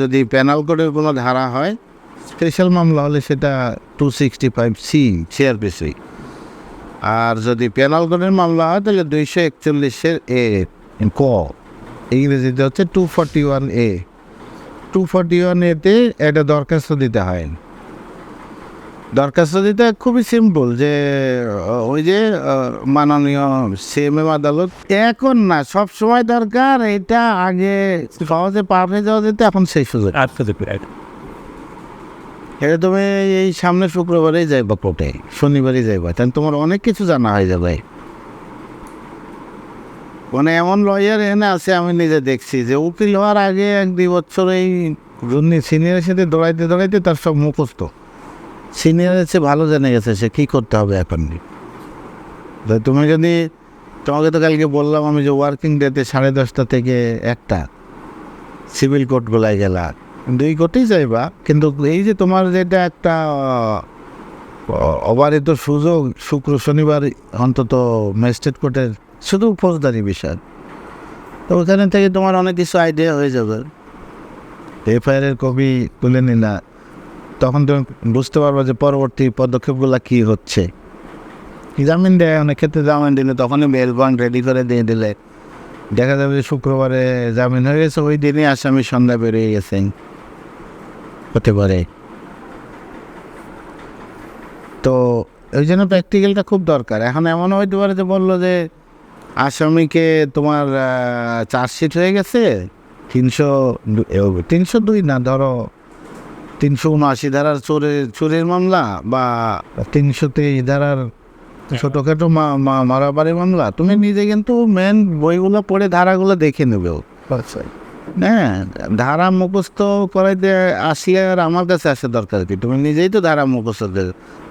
যদি প্যানাল কোডের কোনো ধারা হয় স্পেশাল মামলা হলে সেটা two sixty five C CrPC আর যদি প্যানাল কোডের মামলা হয়, তাহলে দুইশো একচল্লিশের এ ক। ইংরেজিতে হচ্ছে two forty one A two forty one এতে একটা দরখাস্ত দিতে হয়। দরখাস্ত দিতে খুবই সিম্পল যে ওই যে মাননীয় সিএমএম আদালত এখন না সব সময় দরকার এটা আগে সহজে পার হয়ে যাওয়া যেত এখন সেই সুযোগ। এটা তুমি এই সামনে শুক্রবারেই যাইবা কোর্টে শনিবারই যাইবা তাহলে তোমার অনেক কিছু জানা হয়ে যাবে। মানে এমন লয়ার এখানে আছে আমি নিজে দেখছি যে উকিল হওয়ার আগে এক দুই বছর এই জন্য সিনিয়রের সাথে দৌড়াইতে দৌড়াইতে তার সব মুখস্থ। সিনিয়রের চেয়ে ভালো জেনে গেছে সে কী করতে হবে এখন। তুমি যদি, তোমাকে তো কালকে বললাম আমি যে ওয়ার্কিং ডেতে সাড়ে দশটা থেকে একটা সিভিল কোর্টগুলায় গেলা। দুই কোর্টেই যাইবা, কিন্তু এই যে তোমার যেটা একটা অবারিত সুযোগ, শুক্র শনিবার অন্তত ম্যাজিস্ট্রেট কোর্টের শুধু ফৌজদারি বিষয়। তো ওখানে থেকে তোমার অনেক কিছু আইডিয়া হয়ে যাবে। এফআইআরের কপি তুলে নিলা। তখন তুমি বুঝতে পারবে যে পরবর্তী পদক্ষেপগুলো কী হচ্ছে। জামিন দেয় অনেক ক্ষেত্রে জামিন দিলে তখনই বেল বন্ড রেডি করে দিয়ে দিলে। দেখা যাবে যে শুক্রবারে জামিন হয়ে গেছে, ওই দিনই আসামি সন্ধ্যা বেরিয়ে গেছেন হতে পারে। তো ওই জন্য প্র্যাকটিক্যালটা খুব দরকার। এখন এমন হইতে পারে যে বলল যে আসামিকে তোমার চার্জশিট হয়ে গেছে, তিনশো তিনশো দুই না, ধরো তিনশো উনআশি ধারার চোরের চোরের মামলা বা তিনশো তেইশ ধারার ছোটোখাটো মা- মা- মারামারি মামলা তুমি নিজে কিন্তু মেন বইগুলো পড়ে ধারাগুলো দেখে নেবে। হ্যাঁ ধারা মুখস্থ করাইতে আসলে আর আমার কাছে আসা দরকার কি? তুমি নিজেই তো ধারা মুখস্থ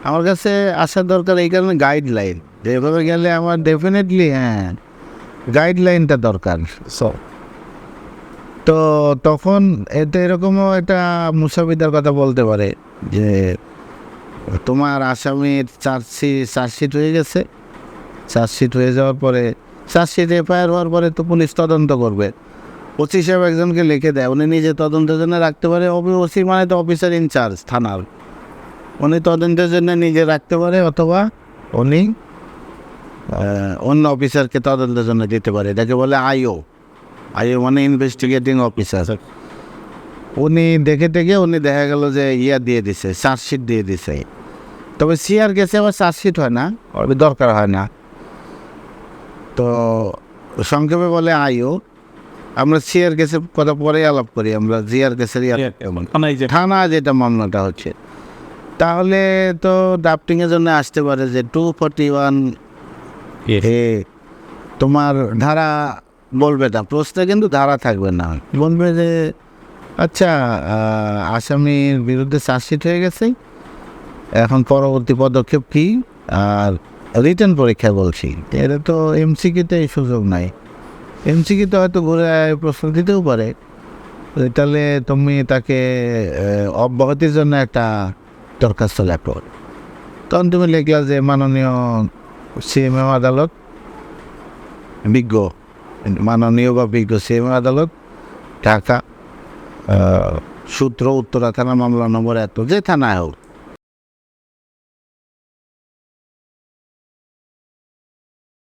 আমার কাছে আসার দরকার এই কারণে গাইডলাইন যেভাবে গেলে আমার ডেফিনেটলি হ্যাঁ গাইডলাইনটা দরকার। তো তখন এতে এরকমও একটা মুসাফিদার কথা বলতে পারে যে, তোমার আসামির চার্জশিট চার্জশিট হয়ে গেছে। চার্জশিট হয়ে যাওয়ার পরে, চার্জশিট এফআইআর হওয়ার পরে তো পুলিশ তদন্ত করবে। ওসি সাহেব একজনকে লিখে দেয়, উনি নিজে তদন্তের জন্য রাখতে পারে ওসি মানে তো অফিসার ইনচার্জ থানার। উনি তদন্তের জন্য নিজে রাখতে পারে অথবা উনি অন্য অফিসারকে তদন্তের জন্য দিতে পারে। এটাকে বলে আইও। আইও মানে ইনভেস্টিগেটিং অফিসার উনি দেখে দেখে উনি দেখা গেল যে ইয়া দিয়ে দিছে চার্জশিট দিয়ে দিছে। তবে সিআর গেছে আবার চার্জশিট হয় না দরকার হয় না। তো সংক্ষেপে বলে আইও আমরা সিআর কেসের কথা পরে আলাপ করি আমরা জিআর কেসের থানা যেটা মামলাটা হচ্ছে। তাহলে তো ড্রাফটিংয়ের জন্য আসতে পারে যে টু ফর্টি ওয়ান তোমার ধারা বলবে না, প্রশ্নে কিন্তু ধারা থাকবে না। বলবে যে আচ্ছা আসামির বিরুদ্ধে চার্জশিট হয়ে গেছে, এখন পরবর্তী পদক্ষেপ কি? আর রিটার্ন পরীক্ষা বলছি, এটা তো এমসিকিতে এই সুযোগ নাই। এমসিকিতে হয়তো ঘুরে প্রশ্ন দিতেও পারে তাহলে তুমি তাকে অব্যাহতির জন্য একটা দরখাস্ত লেখো। তখন তুমি লিখলা যে, মাননীয় সিএমএম আদালত, বিজ্ঞ মাননীয় বা বিজ্ঞ সিএম আদালত ঢাকা সূত্র উত্তরা থানা মামলা নম্বর এত যে থানায় হোক